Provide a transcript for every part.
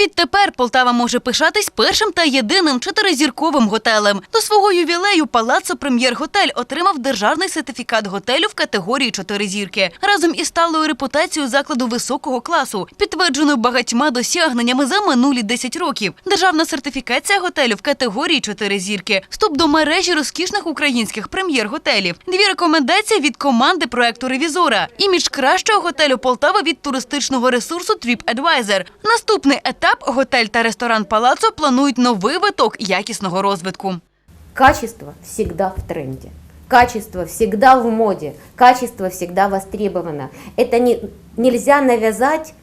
Відтепер Полтава може пишатись першим та єдиним чотиризірковим готелем. До свого ювілею Палаццо Прем'єр-готель отримав державний сертифікат готелю в категорії чотири зірки разом із сталою репутацією закладу високого класу, підтвердженою багатьма досягненнями за минулі 10 років. Державна сертифікація готелю в категорії чотири зірки, вступ до мережі розкішних українських прем'єр-готелів. Дві рекомендації від команди проекту Ревізора. Імідж кращого готелю Полтава від туристичного ресурсу TripAdvisor. Наступний етап готель та ресторан Палацо планують новий виток якісного розвитку. Качество завжди в тренді. Качество всегда в моде. Качество всегда востребовано. Это не, нельзя навязать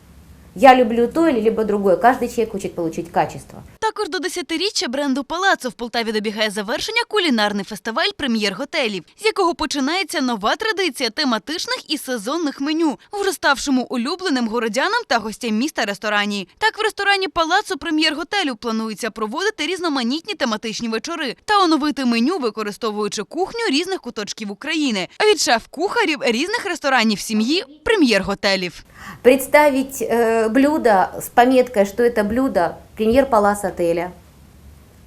«я люблю то или либо другое». Каждый человек хочет получить качество. Також до десятиріччя бренду Палацо в Полтаві добігає завершення кулінарний фестиваль прем'єр-готелів, з якого починається нова традиція тематичних і сезонних меню, вже ставшому улюбленим городянам та гостям міста ресторані. Так в ресторані Палацо прем'єр-готелю планується проводити різноманітні тематичні вечори та оновити меню, використовуючи кухню різних куточків України, а від шеф-кухарів різних ресторанів сім'ї прем'єр-готелів. Представить э, блюдо с пометкой, что это блюдо премьер-палас отеля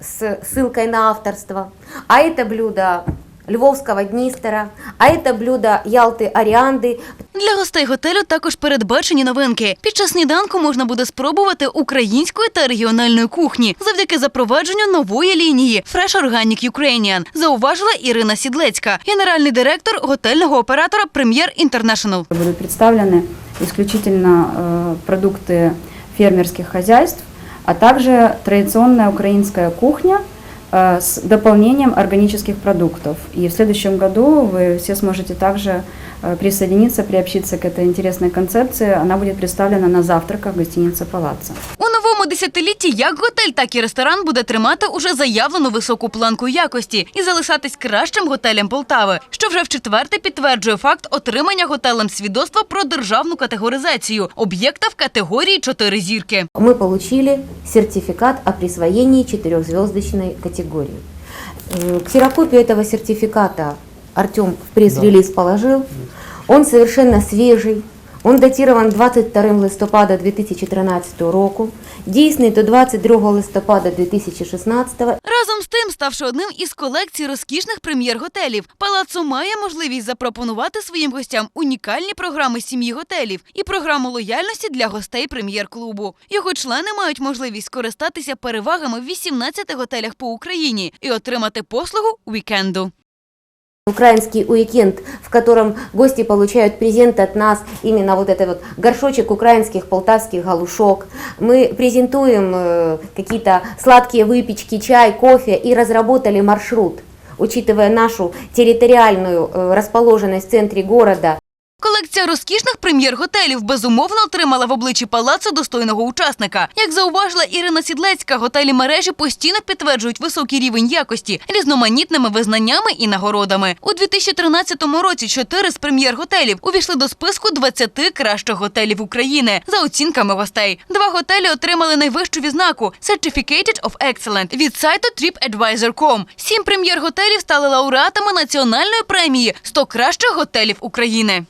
с ссылкой на авторство, а это блюдо Львовского Днистера, а это блюдо Ялты Арианды, Для гостей готелю також передбачені новинки. Під час сніданку можна буде спробувати української та регіональної кухні завдяки запровадженню нової лінії Fresh Organic Ukrainian, зауважила Ірина Сідлецька, генеральний директор готельного оператора Прем'єр Інтернешнл. Будут представлены исключительно э, продукты фермерских хозяйств, а также традиционная украинская кухня э, с дополнением органических продуктов. И в следующем году вы все сможете также э, присоединиться, приобщиться к этой интересной концепции. Она будет представлена на завтраках в гостинице «Палаццо». У новому десятилітті як готель, так і ресторан буде тримати уже заявлену високу планку якості і залишатись кращим готелем Полтави, що вже в четверте підтверджує факт отримання готелем свідоцтва про державну категоризацію об'єкта в категорії чотири зірки. мы получили сертификат о присвоении четырехзвездочной категории. Э, Ксерокопию этого сертификата Артем в пресс-релиз положил. Он совершенно свежий. Он датирован 22 листопада 2013 року, дійсний до 22 листопада 2016 Разом з тим, ставши одним із колекцій розкішних прем'єр-готелів, Палаццо має можливість запропонувати своїм гостям унікальні програми сім'ї готелів і програму лояльності для гостей прем'єр-клубу. Його члени мають можливість скористатися перевагами в 18 готелях по Україні і отримати послугу вікенду. Украинский уикенд, в котором гости получают презент от нас, именно вот этот вот горшочек украинских полтавских галушок. Мы презентуем э, какие-то сладкие выпечки, чай, кофе и разработали маршрут, учитывая нашу территориальную э, расположенность в центре города. Колекція розкішних прем'єр-готелів безумовно отримала в обличчі палацу достойного учасника. Як зауважила Ірина Сідлецька, готелі мережі постійно підтверджують високий рівень якості різноманітними визнаннями і нагородами. У 2013 році чотири з прем'єр-готелів увійшли до списку 20 кращих готелів України за оцінками гостей. Два готелі отримали найвищу відзнаку Certificated of Excellent від сайту TripAdvisor.com. Сім прем'єр-готелів стали лауреатами національної премії «100 кращих готелів України.